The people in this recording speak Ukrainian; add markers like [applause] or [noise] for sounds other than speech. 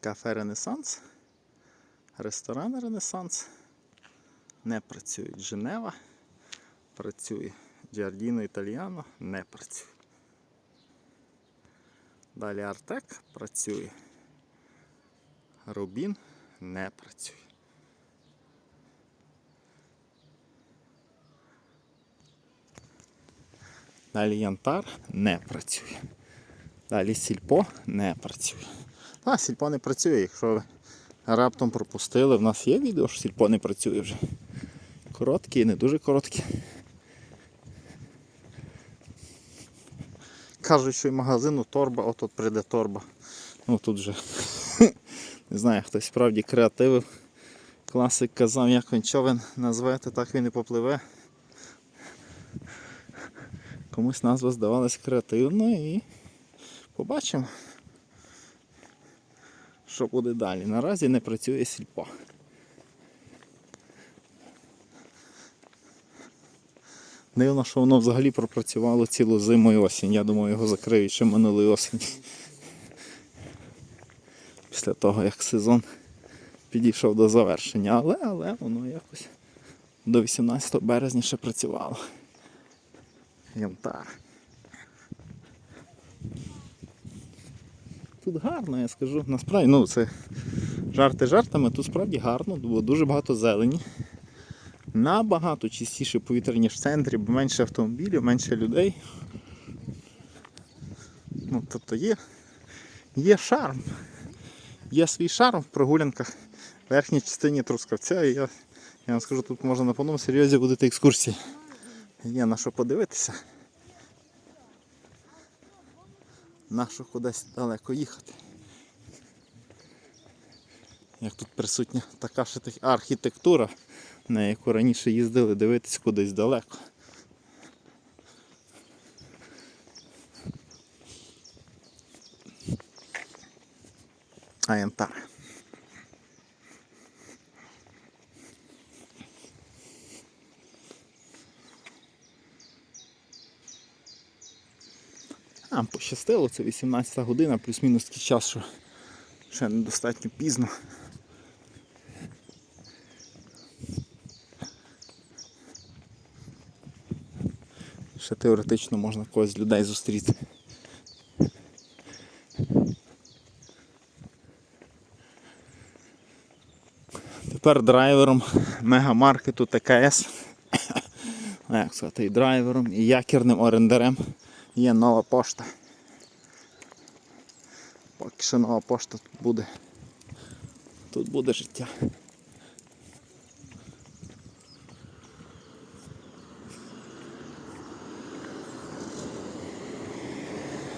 Кафе Ренесанс, ресторан Ренесанс. Не працюють Женева. Працює Джардіно Італіано, не працює. Далі Артек працює. Рубін не працює. Далі Янтар не працює. Далі Сільпо не працює. А, Сільпо не працює, якщо ви раптом пропустили, в нас є відео, що Сільпо не працює вже. Короткі і не дуже короткі. Кажуть, що і магазину торба, отут прийде торба. Ну тут вже [laughs] не знаю, хтось справді креативив. Класик казав, як він човен назвете, так він і попливе. Комусь назва здавалась креативною і побачимо, що буде далі. Наразі не працює сільпо. Дивно, що воно взагалі пропрацювало цілу зиму і осінь. Я думаю, його закриють ще минулої осінь. Після того, як сезон підійшов до завершення. Але, але воно якось до 18 березня ще працювало. Янтар. Тут гарно, я скажу. Насправді, ну це жарти жартами, тут справді гарно, бо дуже багато зелені. Набагато чистіше повітря, ніж в центрі, бо менше автомобілів, менше людей. Ну, тобто є, є шарм. Є свій шарм в прогулянках в верхній частині Трускавця. І я, я вам скажу, тут можна на повному серйозі будете екскурсії. Є на що подивитися. На що кудись далеко їхати. Як тут присутня така ж архітектура, на яку раніше їздили дивитися кудись далеко. А янтар. А, пощастило, це 18 година, плюс-мінус такий час, що ще недостатньо пізно. Ще теоретично можна когось з людей зустріти. Тепер драйвером мегамаркету ТКС. А [coughs] як сказати, і драйвером, і якірним орендарем є нова пошта. Поки що нова пошта тут буде. Тут буде життя.